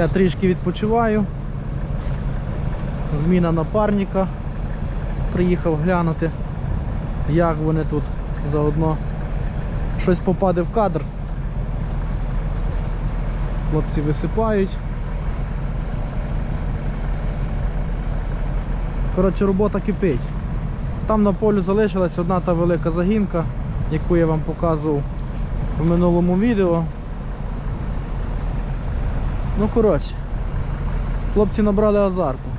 Я трішки відпочиваю. Зміна напарника. Приїхав глянути, як вони тут заодно щось попаде в кадр. Хлопці висипають. Коротше, робота кипить. Там на полю залишилась одна та велика загінка, яку я вам показував в минулому відео. Ну, коротше, хлопці набрали азарту.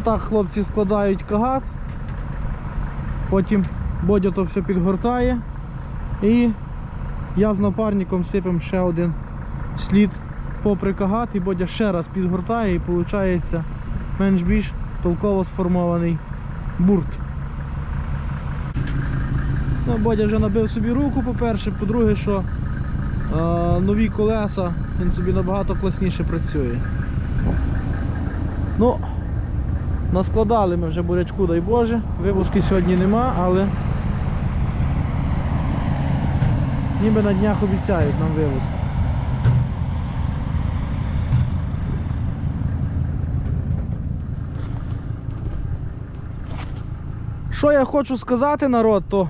Отак хлопці складають кагат, потім Бодя то все підгортає і я з напарником сипем ще один слід попри кагат і Бодя ще раз підгортає і виходить менш-більш толково сформований бурт. Ну, Бодя вже набив собі руку, по-перше, по-друге, що е, нові колеса, він собі набагато класніше працює. Ну, Наскладали ми вже бурячку, дай Боже. Вивозки сьогодні нема, але ніби на днях обіцяють нам вивозку. Що я хочу сказати, народ, то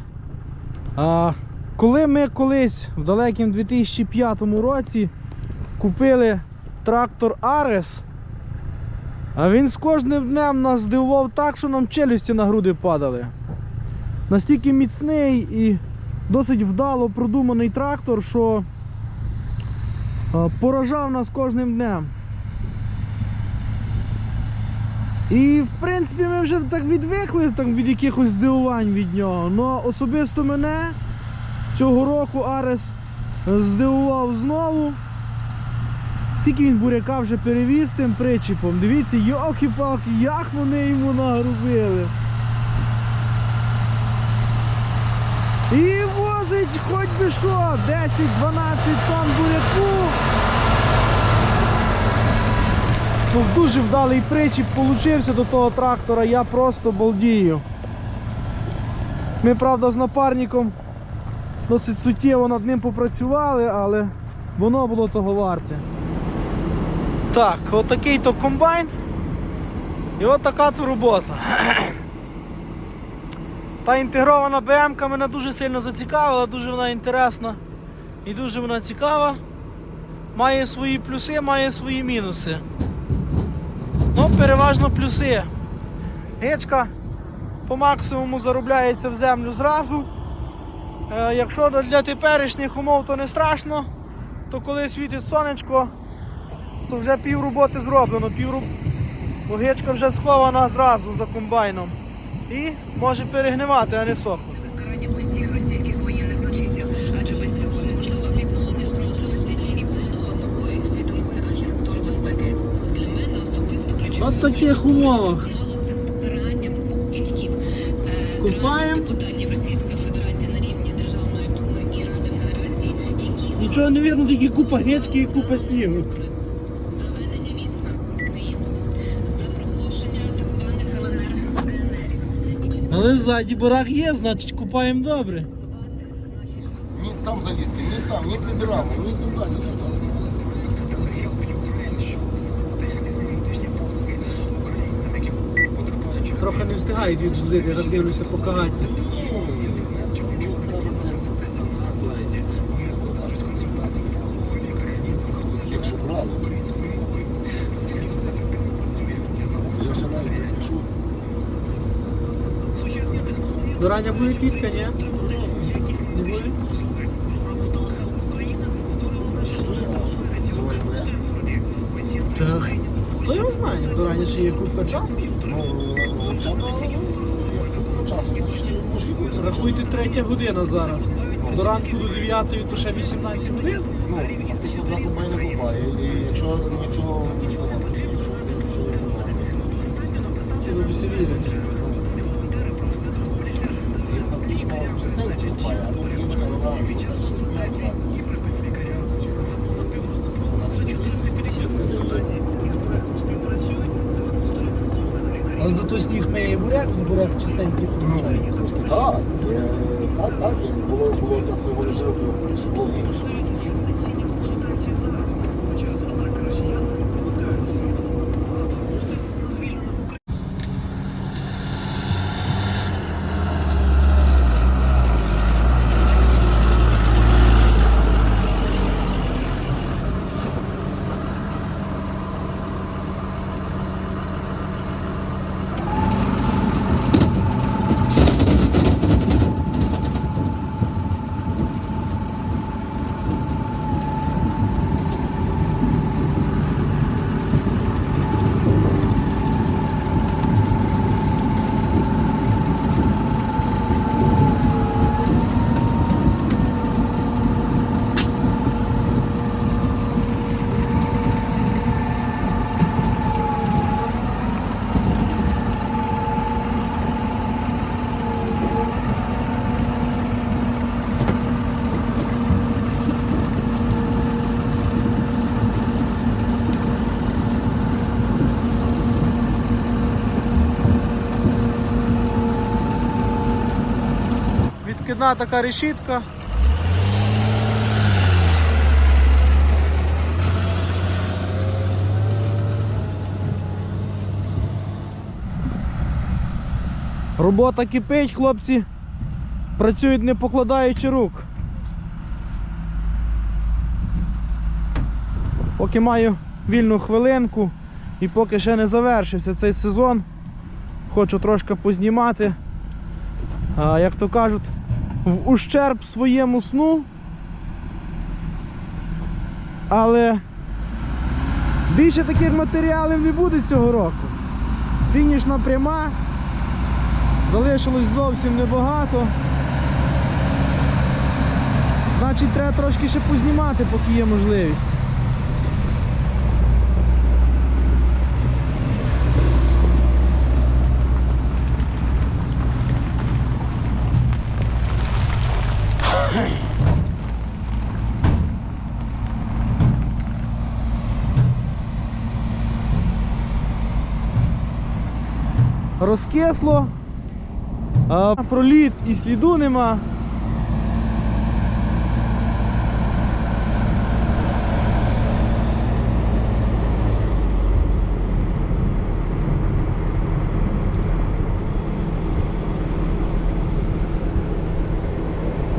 а, коли ми колись в далекім 2005 році купили трактор Арес, а він з кожним днем нас здивував так, що нам челюсті на груди падали. Настільки міцний і досить вдало продуманий трактор, що е, поражав нас кожним днем. І в принципі ми вже так відвикли так, від якихось здивувань від нього. Но особисто мене цього року Арес здивував знову. Скільки він буряка вже перевіз тим причіпом. Дивіться, йолки-палки, як вони йому нагрузили. І возить хоч би що, 10-12 тонн буряку. Ну, дуже вдалий причіп получився до того трактора, я просто балдію. Ми, правда, з напарником досить суттєво над ним попрацювали, але воно було того варте. Так, отакий то комбайн. І от то робота. Та інтегрована БМ мене дуже сильно зацікавила, дуже вона інтересна і дуже вона цікава. Має свої плюси, має свої мінуси. Ну, переважно плюси. Гечка по максимуму заробляється в землю зразу. Е, якщо для теперішніх умов то не страшно, то коли світить сонечко, то вже пів роботи зроблено, пів роб... Огичка вже схована зразу за комбайном. І може перегнивати, а не сохнути. покарання усіх російських воєнних злочинців, адже без цього неможливо відновлення справедливості і побудова нової світової архітектури безпеки. Для мене особисто ключовим От таких умовах. е, Купаємо. Нічого не видно, тільки купа гречки і купа снігу. Але ззаді барак є, значить купаємо добре. Ні там залізти, ні там, ні під раму, ні туди, ні сюди. Трохи не встигають відвозити, я так дивлюся по кагаті. Якщо брали. Я ще навіть не пішов. До рання буде квітка, ні? Не буде? Так. То я знаю, до рання ще є купа часу. Ну. Рахуйте третя година зараз. До ранку до 9 то ще 18 годин. Ну, фактично два комбайни купає. І якщо нічого не сказати, якщо нічого не говорити. Чи ви всі вірите? І фактично частенько купає, а тут річка вода, тут далі сміється. Вона вже чогось сильно Але їх має буряк, буряк чистенький так, так, як було, було якраз свого режиму, то було більше. Відкидна така решітка. Робота кипить, хлопці працюють не покладаючи рук. Поки маю вільну хвилинку і поки ще не завершився цей сезон, хочу трошки познімати як то кажуть, в ущерб своєму сну. Але більше таких матеріалів не буде цього року. Фінішна пряма. Залишилось зовсім небагато. Значить, треба трошки ще познімати, поки є можливість. Розкисло, проліт і сліду нема.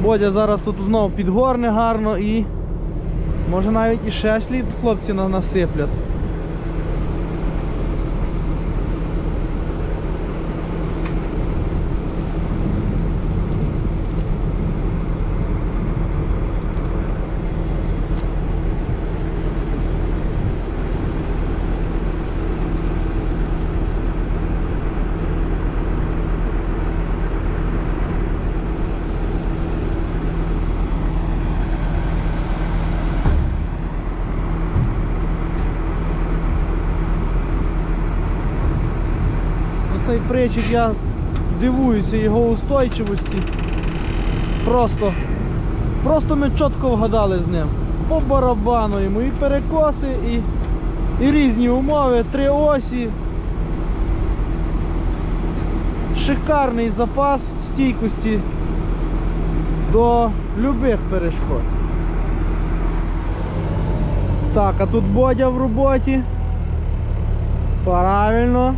Бодя зараз тут знову підгорне гарно і може навіть і ще слід хлопці насиплять. Оцей я дивуюся його устойчивості. Просто, просто ми чітко вгадали з ним. По барабану йому і перекоси, і, і різні умови, три осі. Шикарний запас стійкості до любих перешкод. Так, а тут Бодя в роботі. Правильно.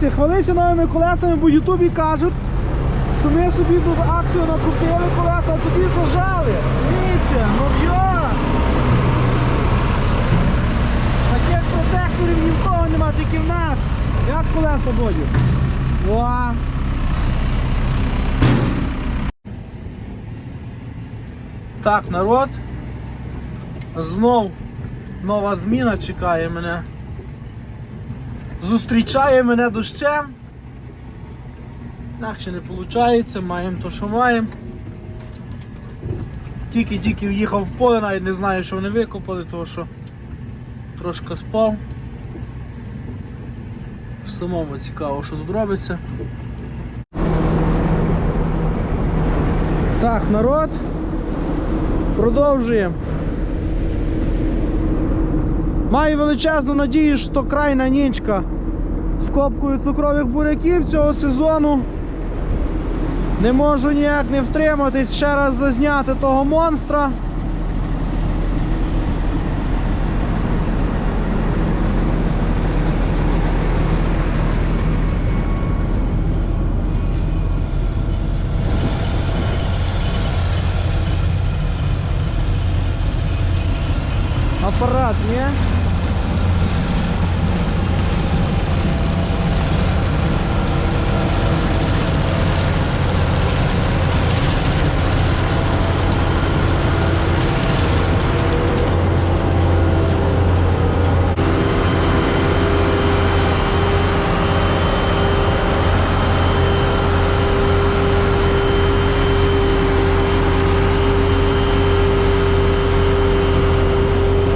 Хвалися, хвалися новими колесами, бо Ютубі кажуть, що ми собі тут акцію накупили колеса, а тобі зажали. Дивіться, йо! Таких протекторів ні в кого нема, тільки в нас. Як колеса Бодю? О! Так, народ. Знов нова зміна чекає мене. Зустрічає мене дощем. Інакше не виходить, маємо то, що маємо. Тільки-тільки в'їхав в поле, навіть не знаю, що вони викопали, тому що трошки спав. Самому цікаво, що тут робиться. Так, народ. Продовжуємо. Маю величезну надію, що крайна нічка з копкою цукрових буряків цього сезону. Не можу ніяк не втриматись ще раз зазняти того монстра. Апарат, ні?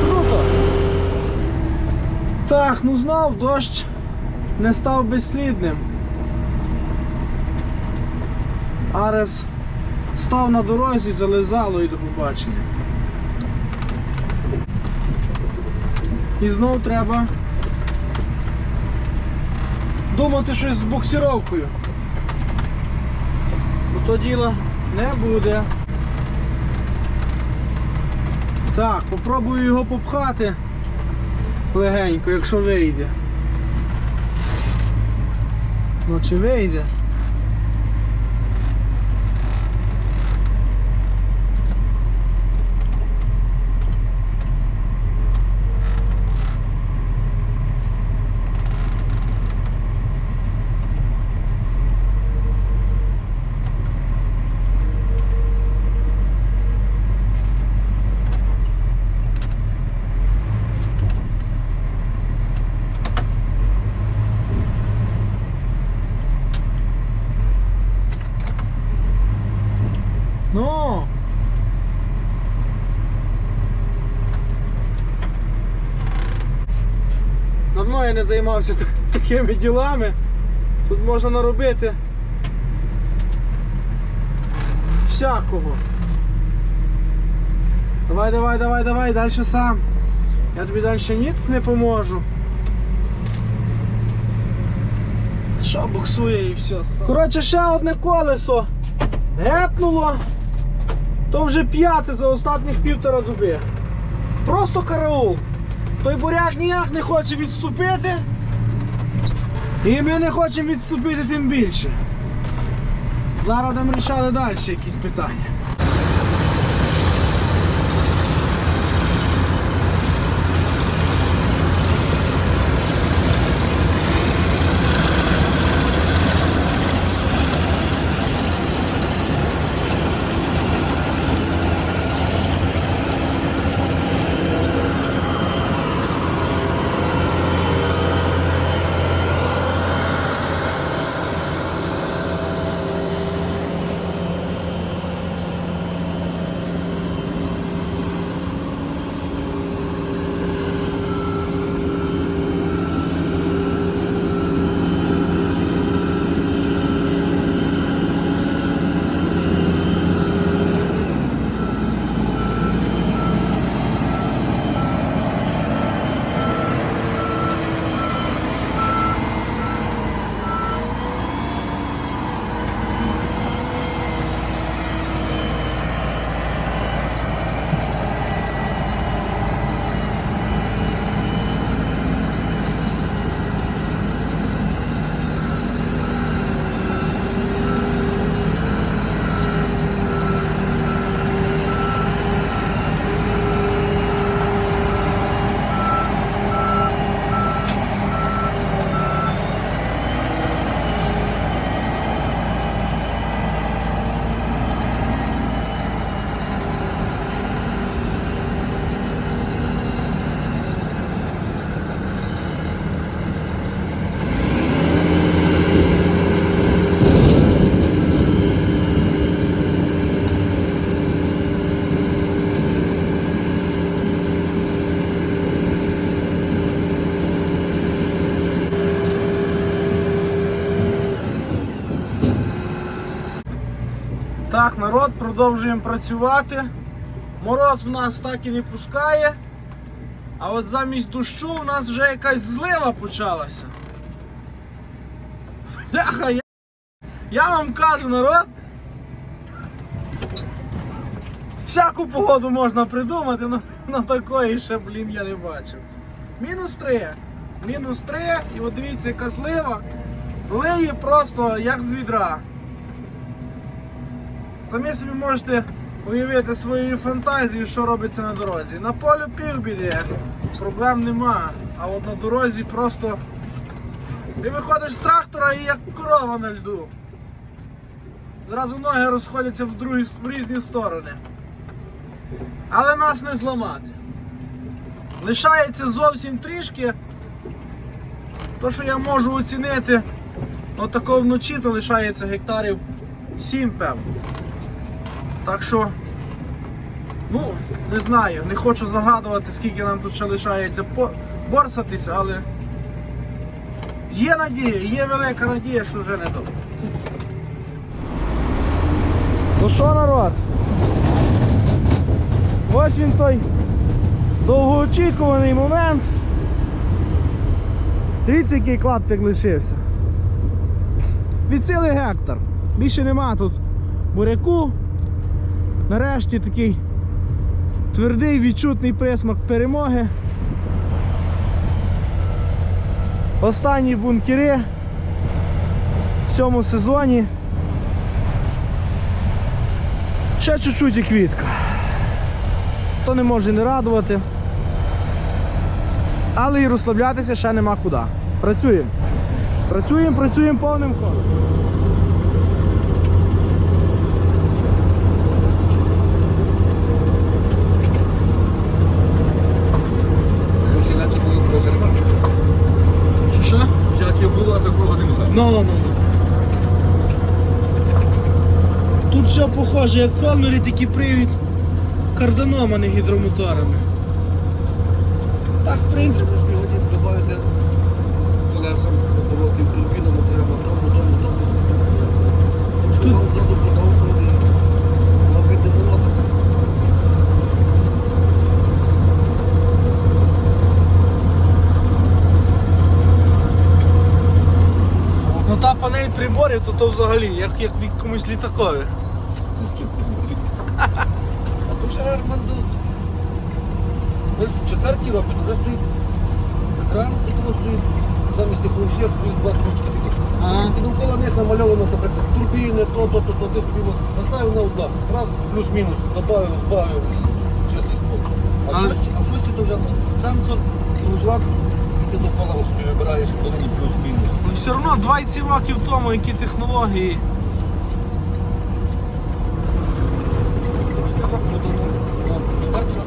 Круто. Так, ну знов дощ не став безслідним. Арес став на дорозі, зализало і до побачення. І знов треба думати щось з буксировкою. Бо то діло не буде. Так, попробую його попхати легенько, якщо вийде. Ну чи вийде? Ну. Давно не займався такими ділами. Тут можна наробити всякого. Давай, давай, давай, давай, далі сам. Я тобі далі ніц не поможу. Що буксує і все. Коротше, ще одне колесо гепнуло. То вже п'яте за останніх півтора доби. Просто караул. Той буряк ніяк не хоче відступити. І ми не хочемо відступити тим більше. Зараз нам рішали далі якісь питання. Продовжуємо працювати. Мороз в нас так і не пускає. А от замість дощу в нас вже якась злива почалася. Бляха, я, я вам кажу, народ. Всяку погоду можна придумати, але на такої ще, блін, я не бачив. Мінус 3. Мінус 3. І от дивіться, яка злива. Лиє просто як з відра. Самі собі можете уявити своєю фантазією, що робиться на дорозі. На полю півбіди, проблем нема. А от на дорозі просто ти виходиш з трактора і як корова на льду. Зразу ноги розходяться в, другі, в різні сторони. Але нас не зламати. Лишається зовсім трішки. То, що я можу оцінити, отако вночі, то лишається гектарів 7, певно. Так що, ну, не знаю, не хочу загадувати, скільки нам тут ще лишається борсатись, але є надія, є велика надія, що вже не добре. Ну що, народ? Ось він той довгоочікуваний момент. Дивіться, який клаптик лишився. Від цілий гектар. Більше нема тут буряку. Нарешті такий твердий відчутний присмак перемоги. Останні бункери в цьому сезоні. Ще чуть-чуть і квітка. То не може не радувати. Але і розслаблятися ще нема куди. Працюємо. Працюємо, працюємо повним ходом. Ну, ну, ну. Тут все похоже, як Холмері, такий привід карданом, а не гідромоторами. Так, в принципі. Через додати колесом оборотів турбінами треба тому, тому, тому. Що Тут- вам ззаду продовжувати робити молоко. Ну та панель приборів, то то взагалі, як, як в якомусь літакові. А то ще Армандо. Десь в четвертій робить, вже стоїть екран, і тому стоїть замість тих всіх стоїть два ключки такі. Ага. І довкола них намальовано, наприклад, турбіни, то, то, то, то, ти собі от поставив на одна, раз, плюс-мінус, добавив, збавив і чистий спокій. А в шості, а в шості то вже сенсор, кружок, і ти довкола собі вибираєш, коли плюс-мінус. Все одно 20 років тому, які технології. Трошки запутано. Ну, четвертий рок.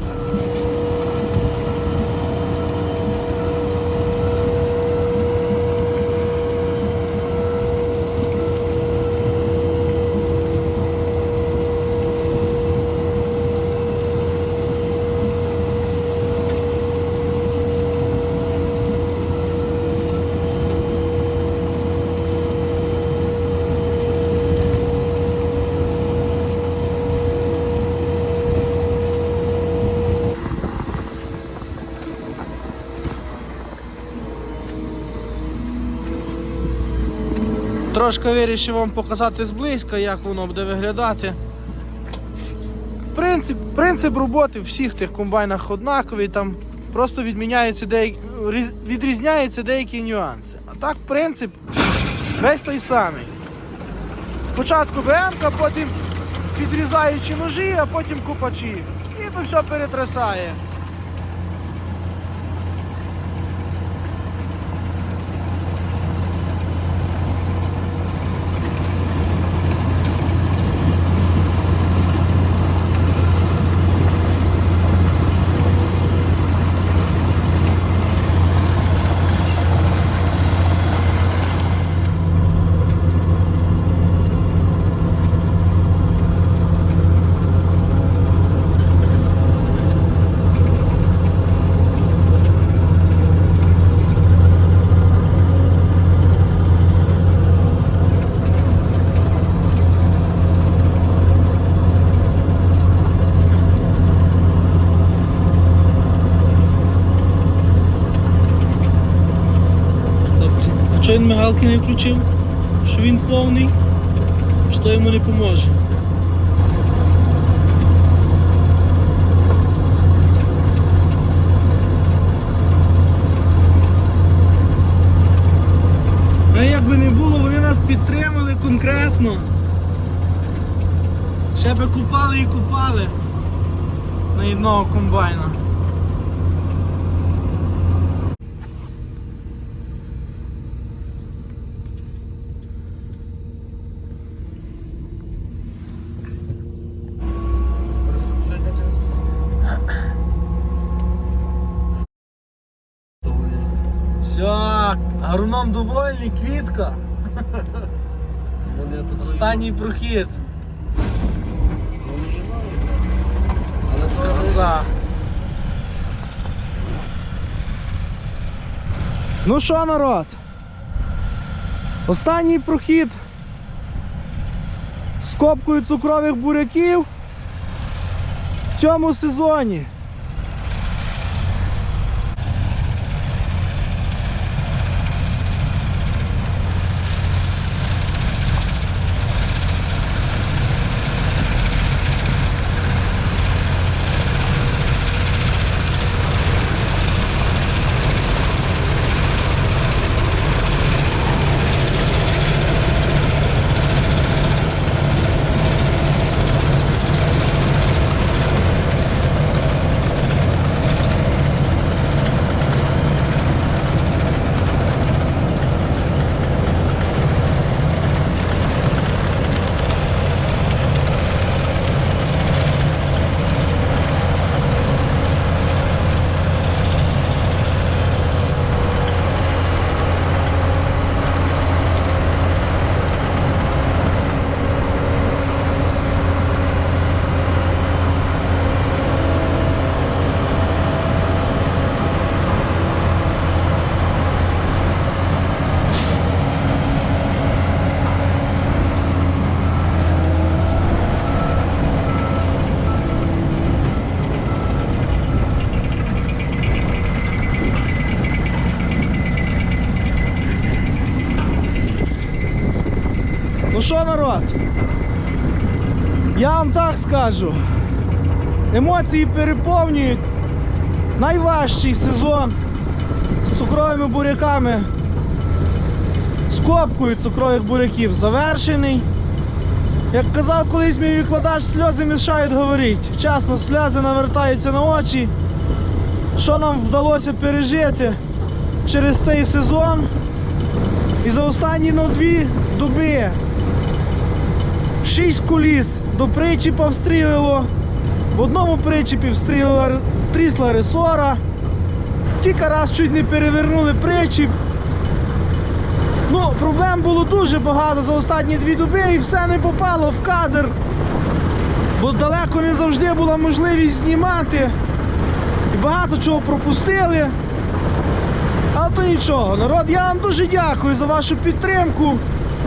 Трошки вирішив вам показати зблизька, як воно буде виглядати. Принцип, принцип роботи всіх тих комбайнах однаковий, там просто відміняються деякі, відрізняються деякі нюанси. А так принцип весь той самий. Спочатку БМ, потім підрізаючи ножі, а потім купачі. І все перетрясає. Мигалки не включив? Що він повний, що йому не поможе. А як би не було, вони нас підтримали конкретно. Ще би купали і купали на одного комбайна. Все, агроном довольний, квітка. Останній прохід. Ну що, народ? Останній прохід з копкою цукрових буряків в цьому сезоні. Ну що, народ? Я вам так скажу. Емоції переповнюють найважчий сезон з цукровими буряками. З копкою цукрових буряків завершений. Як казав колись мій викладач, сльози мішають говорити. Чесно, сльози навертаються на очі. Що нам вдалося пережити через цей сезон? І за останні ну, дві доби шість куліс до причіпа встрілило. В одному причіпі встрілила трісла ресора. Кілька раз чуть не перевернули причіп. Ну, проблем було дуже багато за останні дві доби і все не попало в кадр. Бо далеко не завжди була можливість знімати. І багато чого пропустили. Але то нічого, народ, я вам дуже дякую за вашу підтримку.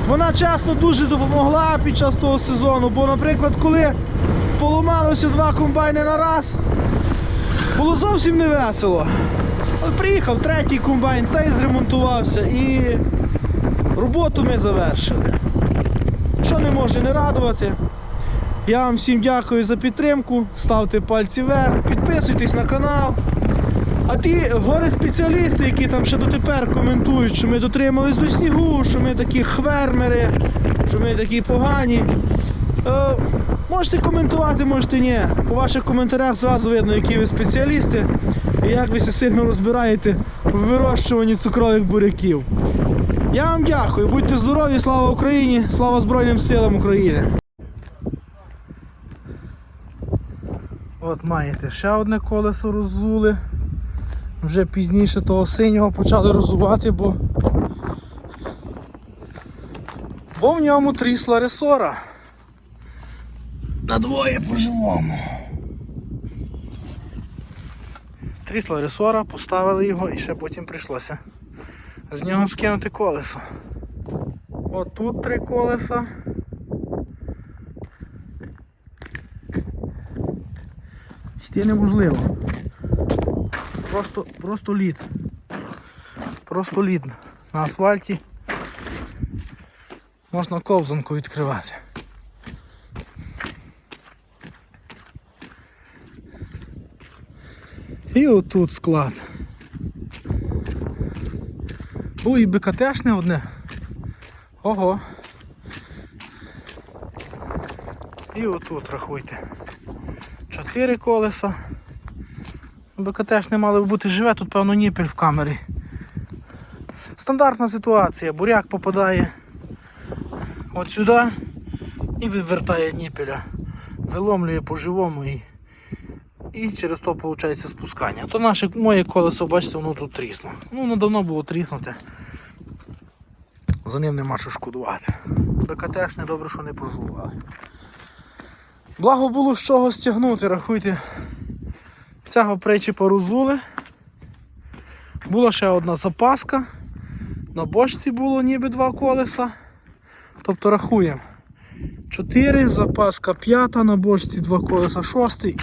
Вона чесно дуже допомогла під час того сезону. Бо, наприклад, коли поламалося два комбайни на раз, було зовсім не весело. Але приїхав третій комбайн, цей зремонтувався і роботу ми завершили. Що не може не радувати. Я вам всім дякую за підтримку. Ставте пальці вверх, підписуйтесь на канал. А ті горе спеціалісти, які там ще дотепер коментують, що ми дотримались до снігу, що ми такі хвермери, що ми такі погані. Е, можете коментувати, можете ні. По ваших коментарях зразу видно, які ви спеціалісти і як ви сильно розбираєте в вирощуванні цукрових буряків. Я вам дякую, будьте здорові, слава Україні, слава Збройним силам України. От маєте ще одне колесо роззули. Вже пізніше того синього почали розувати, бо бо в ньому трісла ресора. На двоє по-живому. Трісла ресора, поставили його і ще потім прийшлося з нього скинути колесо. От тут три колеса. Йти неможливо. Просто, просто лід. Просто лід на асфальті. Можна ковзанку відкривати. І отут склад. Ой, і БКТшне одне. Ого. І отут рахуйте. Чотири колеса. БКТшне мали б бути живе, тут певно ніпель в камері. Стандартна ситуація. Буряк попадає от сюди і вивертає ніпеля. Виломлює по-живому і, і через то виходить спускання. То наше моє колесо, бачите, воно тут трісно. Ну, воно давно було тріснуте. За ним нема що шкодувати. БКТшне добре, що не пожували. Благо було з чого стягнути, рахуйте. Цього причіпа розули. Була ще одна запаска. На бочці було ніби два колеса. Тобто рахуємо. 4, запаска 5, на бочці два колеса 6 і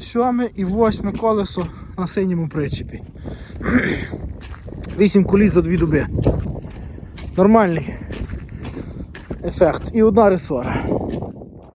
7 і 8 колесо на синьому причепі. 8 коліс за 2 доби. Нормальний ефект. І одна ресора.